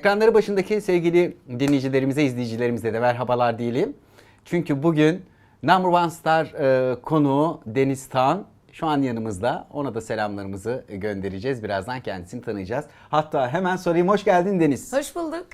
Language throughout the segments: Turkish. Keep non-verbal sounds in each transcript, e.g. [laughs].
Ekranları başındaki sevgili dinleyicilerimize, izleyicilerimize de merhabalar diyelim. Çünkü bugün Number One Star e, konuğu Deniz Tan şu an yanımızda. Ona da selamlarımızı göndereceğiz. Birazdan kendisini tanıyacağız. Hatta hemen sorayım. Hoş geldin Deniz. Hoş bulduk.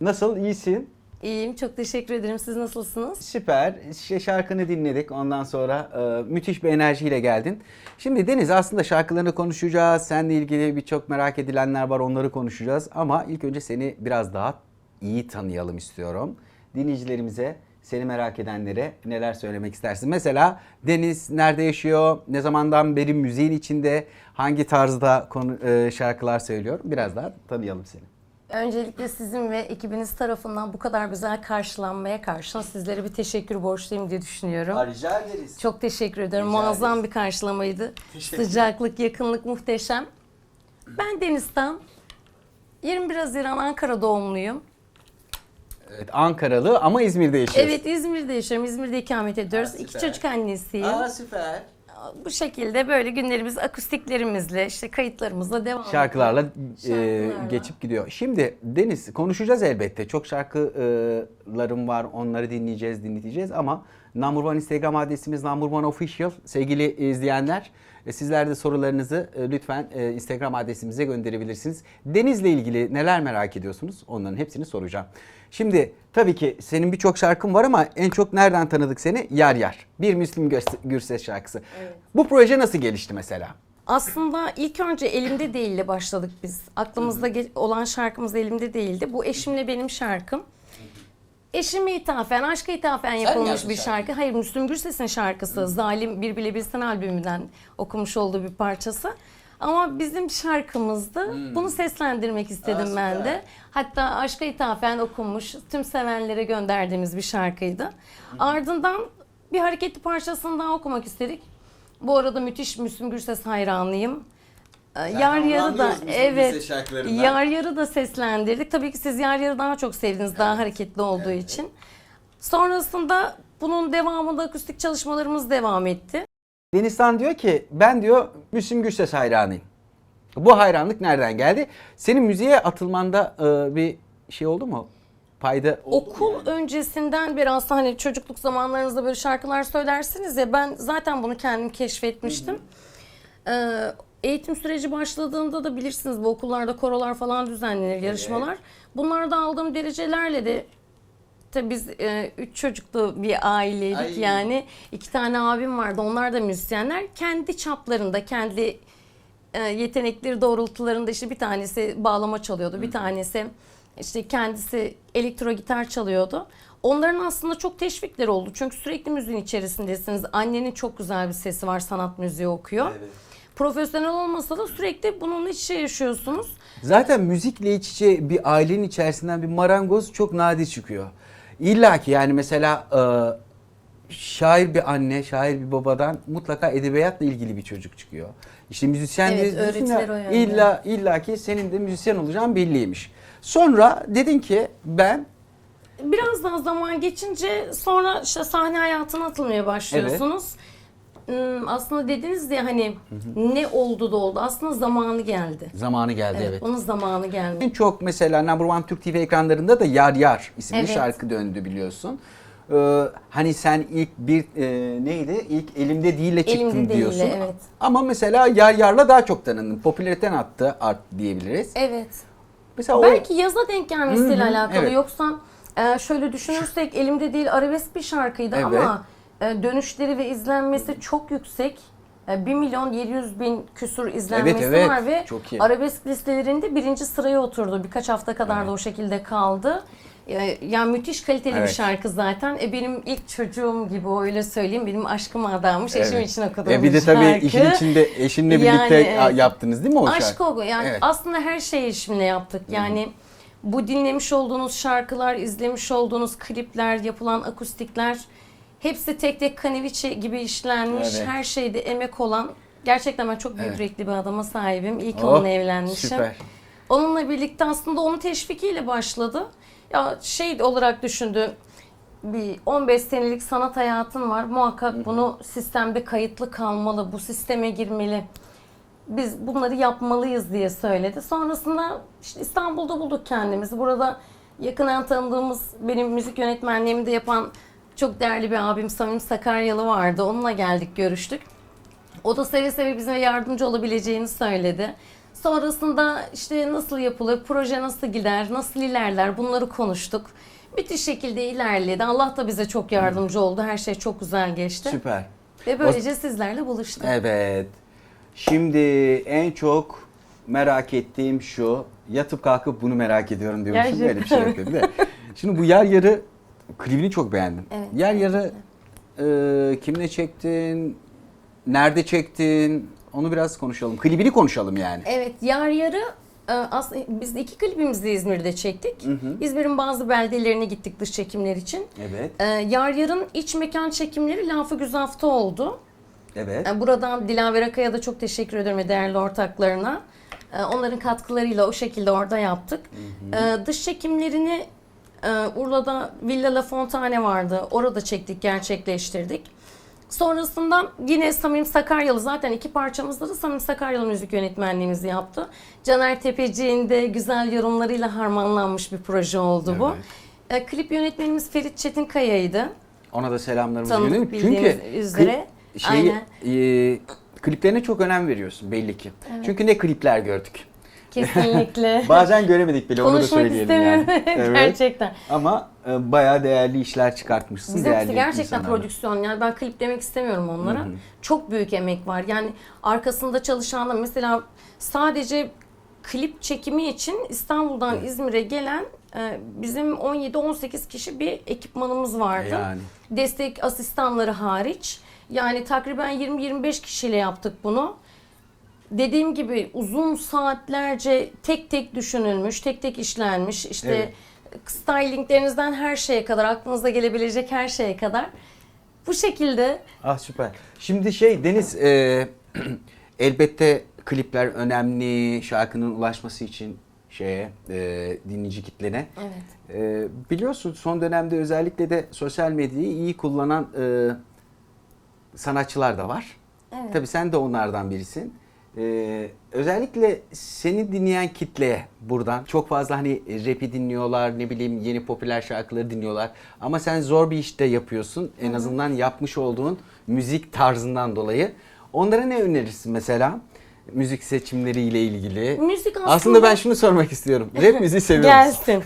Nasıl? İyisin? İyiyim. Çok teşekkür ederim. Siz nasılsınız? Süper. İşte şarkını dinledik. Ondan sonra e, müthiş bir enerjiyle geldin. Şimdi Deniz aslında şarkılarını konuşacağız. Seninle ilgili birçok merak edilenler var. Onları konuşacağız. Ama ilk önce seni biraz daha iyi tanıyalım istiyorum. Dinleyicilerimize, seni merak edenlere neler söylemek istersin? Mesela Deniz nerede yaşıyor? Ne zamandan beri müziğin içinde? Hangi tarzda konu, e, şarkılar söylüyor? Biraz daha tanıyalım seni. Öncelikle sizin ve ekibiniz tarafından bu kadar güzel karşılanmaya karşın sizlere bir teşekkür borçluyum diye düşünüyorum. Rica ederiz. Çok teşekkür ederim. Rica Muazzam ederiz. bir karşılamaydı. Sıcaklık, yakınlık muhteşem. Ben Deniz'den 21 Haziran Ankara doğumluyum. Evet, Ankaralı ama İzmir'de yaşıyorsun. Evet İzmir'de yaşıyorum. İzmir'de ikamet ediyoruz. Aa, İki çocuk annesiyim. süper. Bu şekilde böyle günlerimiz akustiklerimizle, işte kayıtlarımızla devam ediyor. Şarkılarla, e, Şarkılarla. geçip gidiyor. Şimdi Deniz konuşacağız elbette. Çok şarkılarım var. Onları dinleyeceğiz, dinleteceğiz ama Number One Instagram adresimiz Number One Official. Sevgili izleyenler e, sizler de sorularınızı e, lütfen e, Instagram adresimize gönderebilirsiniz. Deniz'le ilgili neler merak ediyorsunuz? Onların hepsini soracağım. Şimdi tabii ki senin birçok şarkın var ama en çok nereden tanıdık seni? Yar Yar. Bir Müslüm Gürses- şarkısı. Bu proje nasıl gelişti mesela? Aslında ilk önce elimde değildi başladık biz. Aklımızda olan şarkımız elimde değildi. Bu eşimle benim şarkım. Eşime ithafen, aşka ithafen yapılmış bir şarkıyı? şarkı. Hayır, Müslüm Gürses'in şarkısı. Zalim Bir Bile Bilsen albümünden okumuş olduğu bir parçası. Ama bizim şarkımızdı. Bunu seslendirmek istedim Aa, ben de. Hatta aşka ithafen okunmuş, tüm sevenlere gönderdiğimiz bir şarkıydı. Ardından bir hareketli parçasını daha okumak istedik. Bu arada müthiş Müslüm Gürses hayranıyım. Ee, Yar onu Yarı da evet. Yar Yarı da seslendirdik. Tabii ki siz Yar Yarı daha çok sevdiniz daha hareketli olduğu için. Sonrasında bunun devamında akustik çalışmalarımız devam etti. Denizhan diyor ki ben diyor Müslüm Gürses hayranıyım. Bu hayranlık nereden geldi? Senin müziğe atılmanda e, bir şey oldu mu? Fayda oldu mu Okul yani? öncesinden beri aslında hani çocukluk zamanlarınızda böyle şarkılar söylersiniz ya ben zaten bunu kendim keşfetmiştim. Ee, eğitim süreci başladığında da bilirsiniz bu okullarda korolar falan düzenlenir, yarışmalar. Bunlarda aldığım derecelerle de Tabii biz e, üç çocuklu bir aileydik Ay. yani. iki tane abim vardı. Onlar da müzisyenler. Kendi çaplarında, kendi e, yetenekleri doğrultularında işte bir tanesi bağlama çalıyordu. Bir tanesi işte kendisi elektro gitar çalıyordu. Onların aslında çok teşvikleri oldu. Çünkü sürekli müziğin içerisindesiniz. Annenin çok güzel bir sesi var. Sanat müziği okuyor. Profesyonel olmasa da sürekli bunun iç içe yaşıyorsunuz. Zaten müzikle iç içe bir ailenin içerisinden bir marangoz çok nadir çıkıyor. İlla ki yani mesela e, şair bir anne, şair bir babadan mutlaka edebiyatla ilgili bir çocuk çıkıyor. İşte müzisyen Evet, de ya, illa, illa ki senin de müzisyen olacağın belliymiş. Sonra dedin ki ben Biraz daha zaman geçince sonra işte sahne hayatına atılmaya başlıyorsunuz. Hmm, Aslında dediniz ya hani ne oldu da oldu. Aslında zamanı geldi. zamanı geldi Evet, evet. onun zamanı geldi. En çok mesela Number One Türk TV ekranlarında da Yar Yar isimli Evet. şarkı döndü biliyorsun. Ee, hani sen ilk bir e, neydi? İlk elimde değille çıktın Elimde Değil'le, diyorsun. evet. Ama mesela Yar Yar'la daha çok tanındın. Popülariten attı art diyebiliriz. Evet. Mesela o Belki yaza denk gelmesiyle Hı hı, alakalı. evet. Yoksa e, şöyle düşünürsek elimde değil arabesk bir şarkıydı Evet. ama dönüşleri ve izlenmesi çok yüksek. E, 1 milyon 700 bin küsur izlenmesi evet. var ve Çok iyi. arabesk listelerinde birinci sıraya oturdu. Birkaç hafta kadar da o şekilde kaldı. E, Yani müthiş kaliteli Evet. bir şarkı zaten. E benim ilk çocuğum gibi öyle söyleyeyim. Benim aşkım adammış. Eşim Evet. için okuduğum E bir de şarkı. tabii işin içinde eşinle Yani, birlikte evet. yaptınız değil mi o Aşk şarkı? o yani Evet. aslında her şeyi eşimle yaptık. Yani bu dinlemiş olduğunuz şarkılar, izlemiş olduğunuz klipler, yapılan akustikler hepsi tek tek kaneviçe gibi işlenmiş. Evet. Her şeyde emek olan gerçekten ben çok büyük Evet. yürekli bir adama sahibim. İyi ki Oh, onunla evlenmişim. Süper. Onunla birlikte aslında onun teşvikiyle başladı. Ya şey olarak düşündü. Bir 15 senelik sanat hayatın var. Muhakkak bunu sistemde kayıtlı kalmalı. Bu sisteme girmeli. biz bunları yapmalıyız diye söyledi. Sonrasında işte İstanbul'da bulduk kendimizi. Burada yakından tanıdığımız benim müzik yönetmenliğimi de yapan çok değerli bir abim Samim Sakaryalı vardı. Onunla geldik görüştük. O da seve seve bize yardımcı olabileceğini söyledi. Sonrasında işte nasıl yapılır, proje nasıl gider, nasıl ilerler bunları konuştuk. Müthiş şekilde ilerledi. Allah da bize çok yardımcı oldu. Her şey çok güzel geçti. Süper. Ve böylece sizlerle buluştuk. Evet. Şimdi en çok merak ettiğim şu. Yatıp kalkıp bunu merak ediyorum diyormuşum. Gerçekten. Böyle bir şey değil mi? Şimdi bu yer yarı klibini çok beğendim. Evet. Yer yarı e, kimle çektin? Nerede çektin? Onu biraz konuşalım. Klibini konuşalım yani. Evet, yar yarı e, aslında biz iki klibimizi de İzmir'de çektik. İzmir'in bazı beldelerine gittik dış çekimler için. Evet. E, Yar yarın iç mekan çekimleri Lafı Güzaf'ta oldu. Evet. E, Buradan Dilaver Akay'a da çok teşekkür ederim ve değerli ortaklarına. E, Onların katkılarıyla o şekilde orada yaptık. E, Dış çekimlerini e, Urla'da Villa La Fontane vardı. Orada çektik, gerçekleştirdik. Sonrasında yine Samim Sakaryalı zaten iki parçamızda da Samim Sakaryalı müzik yönetmenliğimizi yaptı. Caner Tepeci'nin de güzel yorumlarıyla harmanlanmış bir proje oldu bu. E, klip yönetmenimiz Ferit Çetinkaya'ydı. Ona da selamlarımızı Tanıdık bildiğimiz Çünkü üzere. klip- şeyi, Aynen. e, kliplerine çok önem veriyorsun belli ki. Çünkü ne klipler gördük. Kesinlikle. [laughs] Bazen göremedik bile onu da Konuşmak söyleyelim istemiyorum. [laughs] yani. Gerçekten. Ama e, bayağı değerli işler çıkartmışsın. Bizim değerli gerçekten insanlarla. prodüksiyon. Yani ben klip demek istemiyorum onlara. Çok büyük emek var. Yani arkasında çalışanlar mesela sadece klip çekimi için İstanbul'dan İzmir'e gelen e, bizim 17-18 kişi bir ekipmanımız vardı. Yani. Destek asistanları hariç. Yani takriben 20-25 kişiyle yaptık bunu. Dediğim gibi uzun saatlerce tek tek düşünülmüş, tek tek işlenmiş. İşte Evet. stylinglerinizden her şeye kadar, aklınıza gelebilecek her şeye kadar. Bu şekilde Ah süper. Şimdi şey Deniz e, [clears throat] elbette klipler önemli şarkının ulaşması için şeye e, dinleyici kitlene. Evet. E, biliyorsun son dönemde özellikle de sosyal medyayı iyi kullanan e, sanatçılar da var. Evet. Tabii sen de onlardan birisin. Ee, özellikle seni dinleyen kitleye buradan çok fazla hani rap'i dinliyorlar, ne bileyim yeni popüler şarkıları dinliyorlar. Ama sen zor bir işte yapıyorsun. En azından yapmış olduğun müzik tarzından dolayı. Onlara ne önerirsin mesela? Müzik seçimleriyle ilgili. Müzik aslında... aslında- ben şunu sormak istiyorum. Rap [laughs] müziği seviyor musun? gelsin.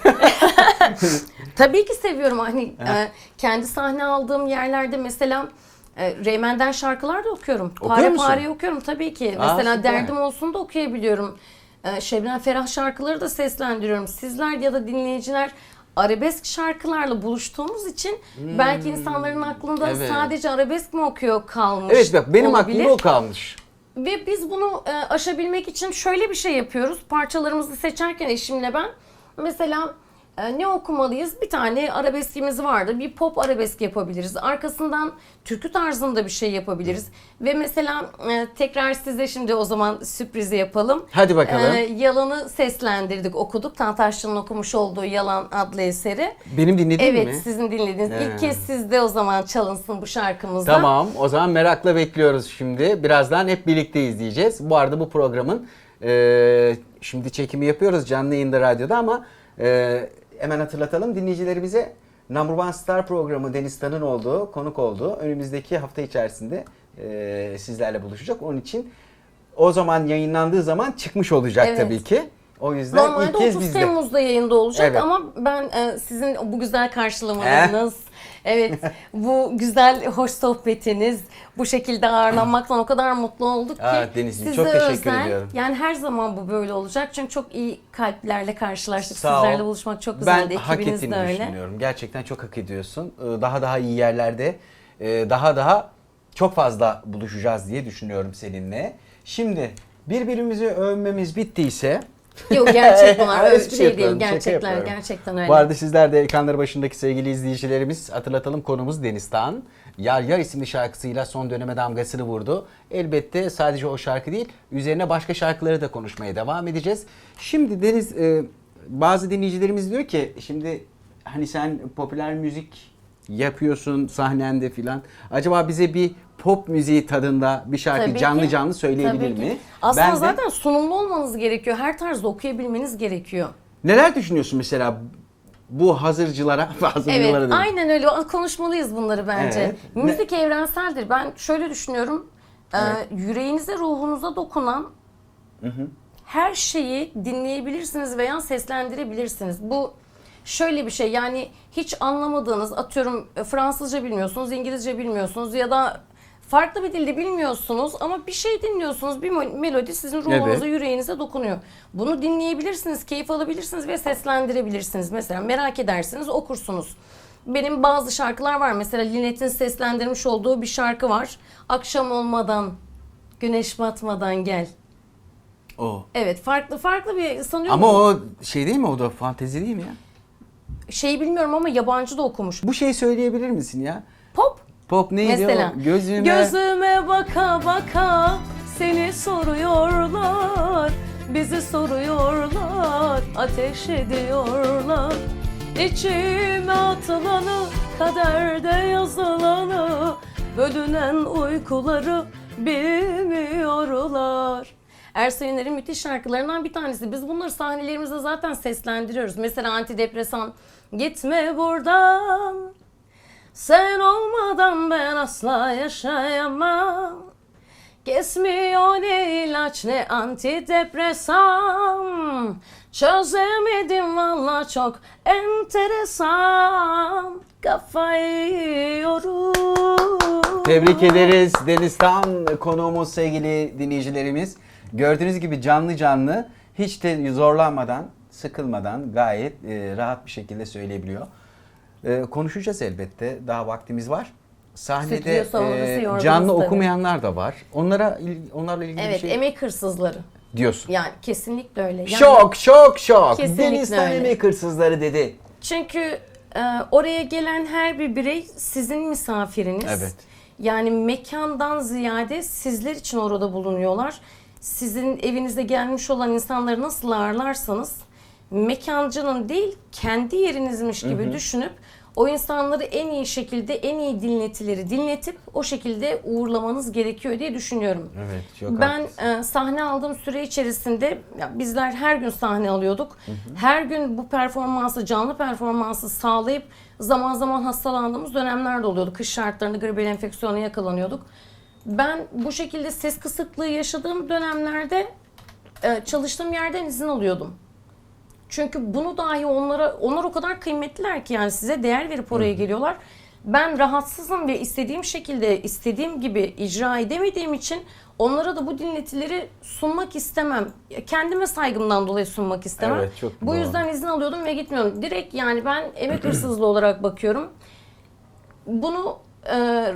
[laughs] Tabii ki seviyorum. Hani e, kendi sahne aldığım yerlerde mesela e, Reymen'den şarkılar da okuyorum. Okuyor Pare musun? Pare'yi okuyorum tabii ki. Aa, mesela süper. Derdim Olsun da okuyabiliyorum. E, Şebnem Ferah şarkıları da seslendiriyorum. Sizler ya da dinleyiciler arabesk şarkılarla buluştuğumuz için belki insanların aklında Hmm, evet. sadece arabesk mi okuyor kalmış Evet bak benim olabilir. aklımda o kalmış. Ve biz bunu e, aşabilmek için şöyle bir şey yapıyoruz. Parçalarımızı seçerken eşimle ben mesela e, ne okumalıyız? Bir tane arabeskimiz vardı. Bir pop arabesk yapabiliriz. Arkasından türkü tarzında bir şey yapabiliriz. Ve mesela e, tekrar size şimdi o zaman sürprizi yapalım. Hadi bakalım. E, Yalan'ı seslendirdik, okuduk. Tantaşlı'nın okumuş olduğu Yalan adlı eseri. Benim dinlediğim Evet, mi? sizin dinlediğiniz. He. İlk kez sizde o zaman çalınsın bu şarkımızda. Tamam o zaman merakla bekliyoruz şimdi. Birazdan hep birlikte izleyeceğiz. Bu arada bu programın e, şimdi çekimi yapıyoruz canlı yayında radyoda ama e, hemen hatırlatalım dinleyicilerimize. Number One Star programı Deniz Tan'ın olduğu, konuk olduğu önümüzdeki hafta içerisinde e, sizlerle buluşacak. Onun için o zaman yayınlandığı zaman çıkmış olacak Evet. tabii ki. O yüzden Normalde ilk kez 30 bizde. Temmuz'da yayında olacak Evet. ama ben e, sizin bu güzel karşılamalarınız, evet bu güzel hoş sohbetiniz, bu şekilde ağırlanmaktan o kadar mutlu olduk ki Aa, Denizciğim, size çok teşekkür özel, ediyorum. Yani her zaman bu böyle olacak çünkü çok iyi kalplerle karşılaştık. Sağ ol. Sizlerle buluşmak çok Ben güzeldi. hak Ekibiniz ettiğini de öyle. düşünüyorum. Gerçekten çok hak ediyorsun. Ee, Daha daha iyi yerlerde, e, daha daha çok fazla buluşacağız diye düşünüyorum seninle. Şimdi birbirimizi övmemiz bittiyse Yok gerçek bunlar [laughs] öyle şey yapıyorum, değil. Gerçekler yapıyorum. gerçekten öyle. Bu arada sizler de ekranları başındaki sevgili izleyicilerimiz hatırlatalım konumuz Deniz Tan. Yar Yar isimli şarkısıyla son döneme damgasını vurdu. Elbette sadece o şarkı değil, üzerine başka şarkıları da konuşmaya devam edeceğiz. Şimdi Deniz, e, bazı dinleyicilerimiz diyor ki, şimdi hani sen popüler müzik yapıyorsun sahnende filan. Acaba bize bir pop müziği tadında bir şarkı Tabii canlı ki. canlı söyleyebilir Tabii ki. mi? Aslında Ben de- zaten sunumlu olmanız gerekiyor. Her tarzda okuyabilmeniz gerekiyor. Neler düşünüyorsun mesela bu hazırcılara? [laughs] hazırcılara Evet, dedim. aynen öyle. Konuşmalıyız bunları bence. Evet. Ne- Müzik evrenseldir. Ben şöyle düşünüyorum. Ee, Evet. yüreğinize, ruhunuza dokunan her şeyi dinleyebilirsiniz veya seslendirebilirsiniz. Bu şöyle bir şey yani hiç anlamadığınız atıyorum e, Fransızca bilmiyorsunuz, İngilizce bilmiyorsunuz ya da farklı bir dilde bilmiyorsunuz ama bir şey dinliyorsunuz. Bir melodi sizin ruhunuza, Evet. yüreğinize dokunuyor. Bunu dinleyebilirsiniz, keyif alabilirsiniz ve seslendirebilirsiniz. Mesela merak edersiniz, okursunuz. Benim bazı şarkılar var. Mesela Linet'in seslendirmiş olduğu bir şarkı var. Akşam olmadan, güneş batmadan gel. O. Evet, farklı farklı bir sanıyorum. Ama o şey değil mi? O da fantezi değil mi ya? Şey bilmiyorum ama yabancı da okumuş. Bu şeyi söyleyebilir misin ya? Pop Pop neydi mesela. o? Gözüme... Gözüme baka baka seni soruyorlar. Bizi soruyorlar. Ateş ediyorlar. İçime atılanı kaderde yazılanı bölünen uykuları bilmiyorlar. Ersoy Yener'in müthiş şarkılarından bir tanesi. Biz bunları sahnelerimizde zaten seslendiriyoruz. Mesela antidepresan Gitme buradan sen olmadan ben asla yaşayamam. Kesmiyor ne ilaç ne antidepresan. Çözemedim valla çok enteresan. Kafayı yiyorum. Tebrik ederiz Deniz Tan konuğumuz sevgili dinleyicilerimiz. Gördüğünüz gibi canlı canlı hiç de zorlanmadan, sıkılmadan gayet e, rahat bir şekilde söyleyebiliyor. E, konuşacağız elbette. Daha vaktimiz var. Sahnede Stüdyo e, canlı okumayanlar da var. Onlara il- onlarla ilgili bir Evet şey emek hırsızları. diyorsun. Yani kesinlikle öyle. Yani şok, şok, şok. Kesinlikle Deniz öyle. emek hırsızları dedi. Çünkü e, oraya gelen her bir birey sizin misafiriniz. Evet. Yani mekandan ziyade sizler için orada bulunuyorlar. Sizin evinize gelmiş olan insanları nasıl ağırlarsanız mekancının değil kendi yerinizmiş gibi düşünüp o insanları en iyi şekilde en iyi dinletileri dinletip o şekilde uğurlamanız gerekiyor diye düşünüyorum. Evet, çok Ben haklısın. e, sahne aldığım süre içerisinde ya bizler her gün sahne alıyorduk. Her gün bu performansı, canlı performansı sağlayıp zaman zaman hastalandığımız dönemler de oluyordu. Kış şartlarında gribel enfeksiyona yakalanıyorduk. Ben bu şekilde ses kısıklığı yaşadığım dönemlerde e, çalıştığım yerden izin alıyordum. Çünkü bunu dahi onlara onlar o kadar kıymetliler ki yani size değer verip oraya geliyorlar. Ben rahatsızım ve istediğim şekilde istediğim gibi icra edemediğim için onlara da bu dinletileri sunmak istemem. Kendime saygımdan dolayı sunmak istemem. Evet, çok bu doğru. yüzden izin alıyordum ve gitmiyordum. Direkt yani ben emek hırsızlığı olarak bakıyorum. Bunu e,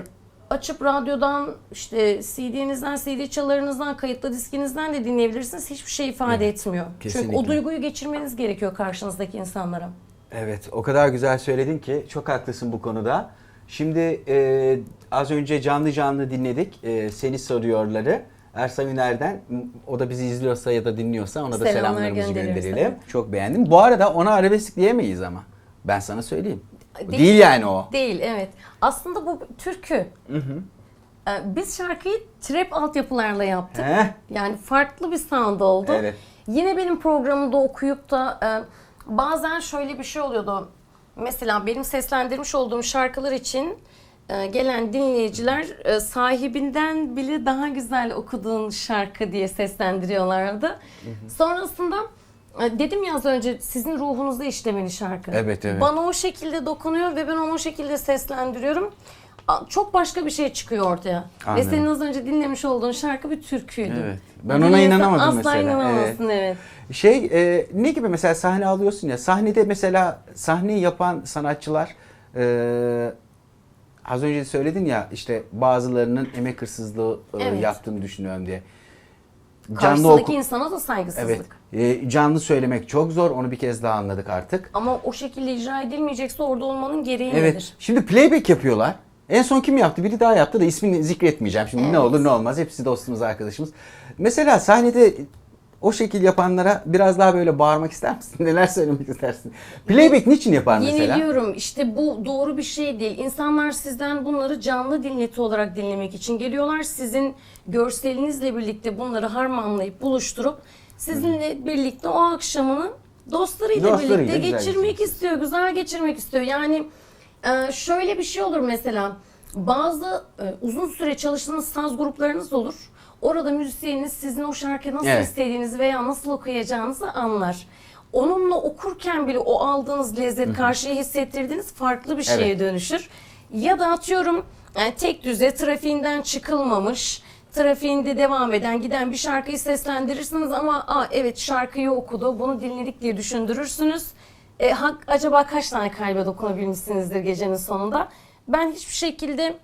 açıp radyodan işte CD'nizden, CD çalarınızdan, kayıtlı diskinizden de dinleyebilirsiniz. Hiçbir şey ifade etmiyor. Çünkü kesinlikle. o duyguyu geçirmeniz gerekiyor karşınızdaki insanlara. Evet, o kadar güzel söyledin ki çok haklısın bu konuda. Şimdi e, az önce canlı canlı dinledik e, seni soruyorları. Ersan Üner'den o da bizi izliyorsa ya da dinliyorsa ona da Selamlar selamlarımızı gönderelim. Çok beğendim. Bu arada ona arabesk diyemeyiz ama. Ben sana söyleyeyim. Değil, yani o. Değil evet. Aslında bu türkü. Ee, Biz şarkıyı trap altyapılarla yaptık. Heh. Yani farklı bir sound oldu. Evet. Yine benim programımda okuyup da e, bazen şöyle bir şey oluyordu. Mesela benim seslendirmiş olduğum şarkılar için e, gelen dinleyiciler e, sahibinden bile daha güzel okuduğun şarkı diye seslendiriyorlardı. Sonrasında e, dedim ya az önce sizin ruhunuzda işlemeli şarkı. Evet, evet. Bana o şekilde dokunuyor ve ben onu o şekilde seslendiriyorum. Çok başka bir şey çıkıyor ortaya. Anladım. Ve senin az önce dinlemiş olduğun şarkı bir türküydü. Evet. Ben ona Dinlesen inanamadım asla mesela. inanamazsın evet. Şey e, ne gibi mesela sahne alıyorsun ya sahnede mesela sahneyi yapan sanatçılar e, az önce söyledin ya işte bazılarının emek hırsızlığı e, Evet. yaptığını düşünüyorum diye. Karşısındaki oku- insana da saygısızlık. Evet. E, canlı söylemek çok zor. Onu bir kez daha anladık artık. Ama o şekilde icra edilmeyecekse orada olmanın gereği Evet. nedir? Şimdi playback yapıyorlar. En son kim yaptı? Biri daha yaptı da ismini zikretmeyeceğim. Şimdi ne Evet. olur ne olmaz. Hepsi dostumuz, arkadaşımız. Mesela sahnede O şekil yapanlara biraz daha böyle bağırmak ister misin? [laughs] Neler söylemek istersin? Playback niçin yapar mesela? Yeniliyorum. İşte bu doğru bir şey değil. İnsanlar sizden bunları canlı dinleti olarak dinlemek için geliyorlar. Sizin görselinizle birlikte bunları harmanlayıp buluşturup sizinle birlikte o akşamını dostlarıyla, Dostlarıyla birlikte güzel geçirmek istiyor. Güzel geçirmek istiyor. Yani e, şöyle bir şey olur mesela. Bazı e, uzun süre çalıştığınız saz gruplarınız olur. Orada müzisyeniniz sizin o şarkıyı nasıl Evet. istediğinizi veya nasıl okuyacağınızı anlar. Onunla okurken bile o aldığınız lezzet, karşıya hissettirdiğiniz farklı bir şeye Evet. dönüşür. Ya da atıyorum yani tek düze trafiğinden çıkılmamış, trafiğinde devam eden, giden bir şarkıyı seslendirirsiniz ama Aa, evet şarkıyı okudu, bunu dinledik diye düşündürürsünüz. E, hak, acaba kaç tane kalbe dokunabilmişsinizdir gecenin sonunda? Ben hiçbir şekilde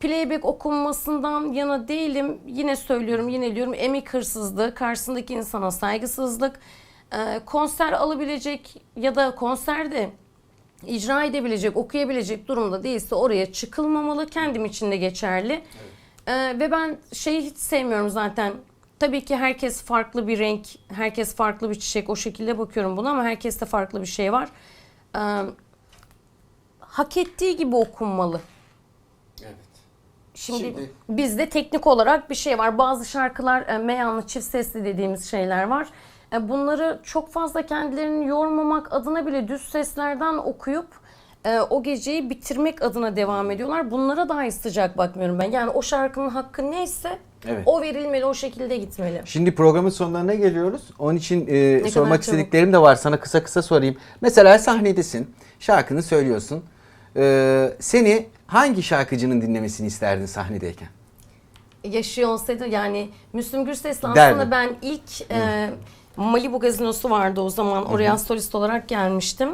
playback okunmasından yana değilim. Yine söylüyorum, yine diyorum emek hırsızlığı, karşısındaki insana saygısızlık, e, konser alabilecek ya da konserde icra edebilecek, okuyabilecek durumda değilse oraya çıkılmamalı. Kendim için de geçerli. E, ve ben şeyi hiç sevmiyorum zaten. Tabii ki herkes farklı bir renk, herkes farklı bir çiçek. O şekilde bakıyorum buna ama herkeste farklı bir şey var. E, hak ettiği gibi okunmalı. Evet. Şimdi, Şimdi- bizde teknik olarak bir şey var. Bazı şarkılar e, meyanlı, çift sesli dediğimiz şeyler var. E, bunları çok fazla kendilerini yormamak adına bile düz seslerden okuyup e, o geceyi bitirmek adına devam ediyorlar. Bunlara dahi sıcak bakmıyorum ben. Yani o şarkının hakkı neyse Evet. o verilmeli, o şekilde gitmeli. Şimdi programın sonlarına geliyoruz. Onun için e, kadar sormak istediklerim de var. Sana kısa kısa sorayım. Mesela sahnedesin. Şarkını söylüyorsun. E, seni hangi şarkıcının dinlemesini isterdin sahnedeyken? yaşıyor olsaydı yani Müslüm Gürses'le aslında ben ilk e, Malibu Gazinosu vardı o zaman oraya solist olarak gelmiştim.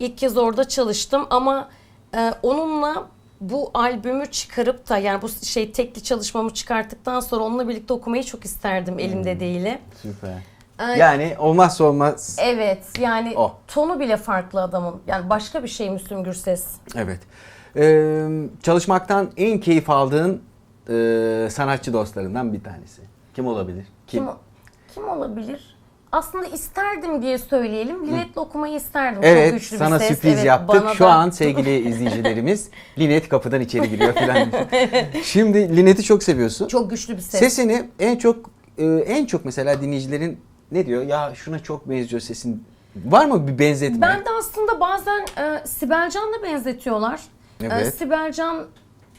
İlk kez orada çalıştım ama e, onunla bu albümü çıkarıp da yani bu şey tekli çalışmamı çıkarttıktan sonra onunla birlikte okumayı çok isterdim elimde değil. Süper. Ee, Yani olmazsa olmaz. Evet yani O. tonu bile farklı adamın. Yani başka bir şey Müslüm Gürses. Evet. E, çalışmaktan en keyif aldığın e, sanatçı dostlarından bir tanesi. Kim olabilir? Kim, kim olabilir? Aslında isterdim diye söyleyelim. Linet'le okumayı isterdim. Çok Evet, güçlü bir sana ses. sürpriz Evet, yaptık. Şu da- an sevgili [laughs] izleyicilerimiz Linet kapıdan içeri giriyor falan. [laughs] Şimdi Linet'i çok seviyorsun. çok güçlü bir ses. Sesini en çok e, en çok mesela dinleyicilerin ne diyor? Ya şuna çok benziyor sesin. Var mı bir benzetme? Ben de aslında bazen e, Sibel Can'la benzetiyorlar. E, Evet. Sibel Can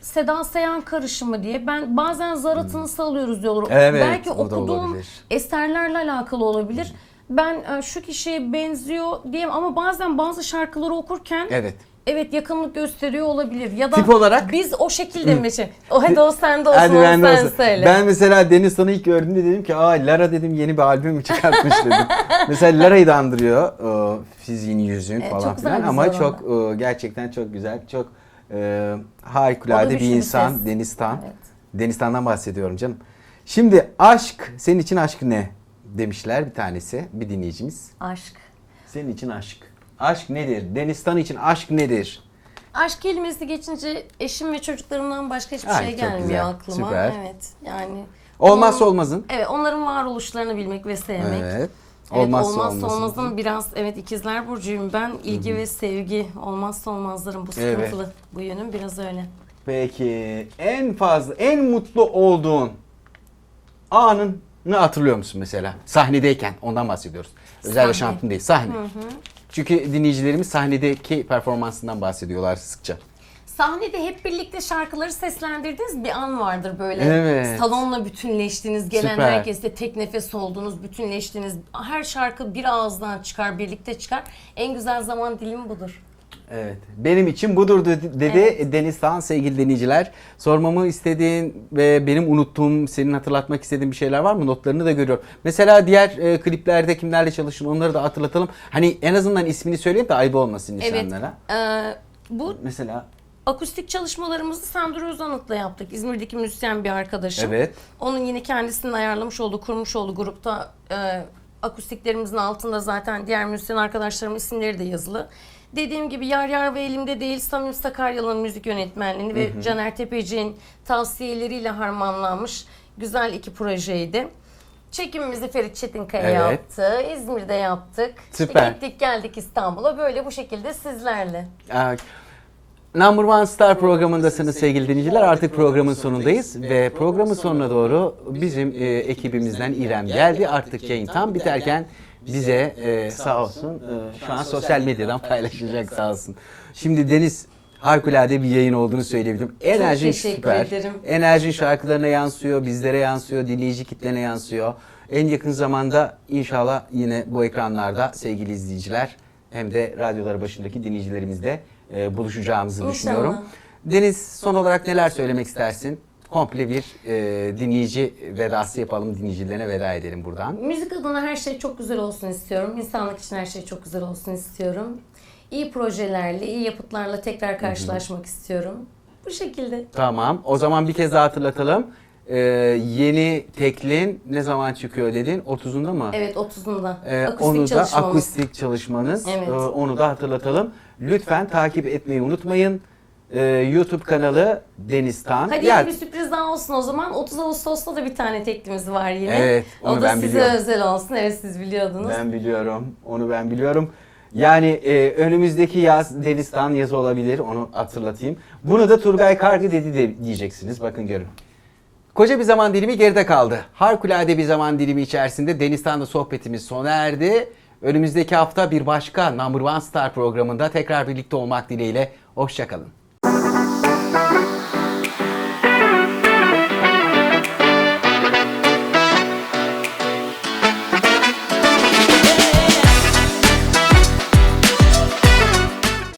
Seda Sayan karışımı diye. Ben bazen zaratını salıyoruz diyorlar. Hmm. Evet, Belki o da okuduğum olabilir. eserlerle alakalı olabilir. Ben e, şu kişiye benziyor diyeyim ama bazen bazı şarkıları okurken Evet. Evet yakınlık gösteriyor olabilir ya da Tip olarak- biz o şekilde mi şey? O hadi o sende olsun Hadi onu ben de sen olsun. söyle. Ben mesela Deniz Tan'ı ilk gördüğümde dedim ki aa Lara dedim yeni bir albüm çıkartmış dedim. [laughs] mesela Lara'yı da andırıyor o fiziğin yüzün Evet, falan çok güzel filan bir ama çok e, gerçekten çok güzel çok e, harikulade bir insan ses. Deniz Tan. Evet. Deniz Tan'dan bahsediyorum canım. Şimdi aşk senin için aşk ne demişler bir tanesi bir dinleyicimiz. Aşk. Senin için aşk. Aşk nedir? Deniz Tan için aşk nedir? Aşk kelimesi geçince eşim ve çocuklarımdan başka hiçbir Ay, şey gelmiyor güzel, aklıma. süper. Evet yani. Olmazsa onun- olmazın. Evet onların varoluşlarını bilmek ve sevmek. Evet. Evet, Olmazsa, olmazsa, olmazın. biraz evet ikizler burcuyum ben ilgi ve sevgi olmazsa olmazlarım bu Evet. sıkıntılı bu yönüm biraz öyle. Peki en fazla en mutlu olduğun anını hatırlıyor musun mesela? Sahnedeyken ondan bahsediyoruz. Özel Sahne. yaşantın değil sahne. Çünkü dinleyicilerimiz sahnedeki performansından bahsediyorlar sıkça. Sahnede hep birlikte şarkıları seslendirdiğiniz bir an vardır böyle. Evet. Salonla bütünleştiniz, gelen Süper. herkesle tek nefes oldunuz, bütünleştiniz. Her şarkı bir ağızdan çıkar, birlikte çıkar. En güzel zaman dilimi budur. Evet. Benim için budur dedi, Evet. Deniz Tan sevgili dinleyiciler. Sormamı istediğin ve benim unuttuğum, senin hatırlatmak istediğin bir şeyler var mı? Notlarını da görüyorum. Mesela diğer e, kliplerde kimlerle çalıştın onları da hatırlatalım. Hani en azından ismini söyleyeyim de ayıp olmasın Evet. insanlara. Ee, bu Mesela akustik çalışmalarımızı Sandro Özanıt'la yaptık. İzmir'deki müzisyen bir arkadaşım. Evet. Onun yine kendisinin ayarlamış olduğu, kurmuş olduğu grupta e, akustiklerimizin altında zaten diğer müzisyen arkadaşlarımın isimleri de yazılı. Dediğim gibi Yar Yar ve Elimde Değil Samim Sakaryalı'nın müzik yönetmenliğini ve Caner Tepeci'nin tavsiyeleriyle harmanlanmış güzel iki projeydi. Çekimimizi Ferit Çetinkaya Evet. yaptı. İzmir'de yaptık. İşte Süper. gittik geldik İstanbul'a. Böyle bu şekilde sizlerle. Ee, Number One Star programındasınız sevgili dinleyiciler. Artık programın sonundayız ve programın sonuna doğru bizim e, ekibimizden İrem geldi. Artık yayın tam biterken bize e, sağ olsun e, şu an sosyal medyadan paylaşacak sağ olsun. Şimdi Deniz harikulade bir yayın olduğunu söyleyebilirim. Enerjin teşekkür süper. ederim. Enerjin şarkılarına yansıyor, bizlere yansıyor, dinleyici kitlene yansıyor. En yakın zamanda inşallah yine bu ekranlarda sevgili izleyiciler hem de radyoları başındaki dinleyicilerimizle e, buluşacağımızı İnşallah. düşünüyorum. Deniz son olarak neler söylemek istersin? Komple bir e, dinleyici vedası yapalım, dinleyicilerine veda edelim buradan. Müzik adına her şey çok güzel olsun istiyorum. İnsanlık için her şey çok güzel olsun istiyorum. İyi projelerle, iyi yapıtlarla tekrar karşılaşmak istiyorum. Bu şekilde. Tamam. O zaman bir kez daha hatırlatalım. E, yeni teklin ne zaman çıkıyor dedin? 30'unda mı? Evet 30'unda. Ee, akustik onu da çalışmamız. akustik çalışmanız. Evet. Ee, onu da hatırlatalım. Lütfen takip etmeyi unutmayın. Ee, YouTube kanalı Deniz Tan. Hadi yeni bir sürpriz daha olsun o zaman. 30 Ağustos'ta da bir tane teklimiz var yine. Evet, onu o da ben size biliyorum. özel olsun. Evet siz biliyordunuz. Ben biliyorum. Onu ben biliyorum. Yani e, önümüzdeki yaz Deniz Tan yazı olabilir. Onu hatırlatayım. Bunu da Turgay Kargı dedi de diyeceksiniz. Bakın görün. Koca bir zaman dilimi geride kaldı. Harikulade bir zaman dilimi içerisinde Deniz Tan'la sohbetimiz sona erdi. Önümüzdeki hafta bir başka Number One Star programında tekrar birlikte olmak dileğiyle. Hoşçakalın.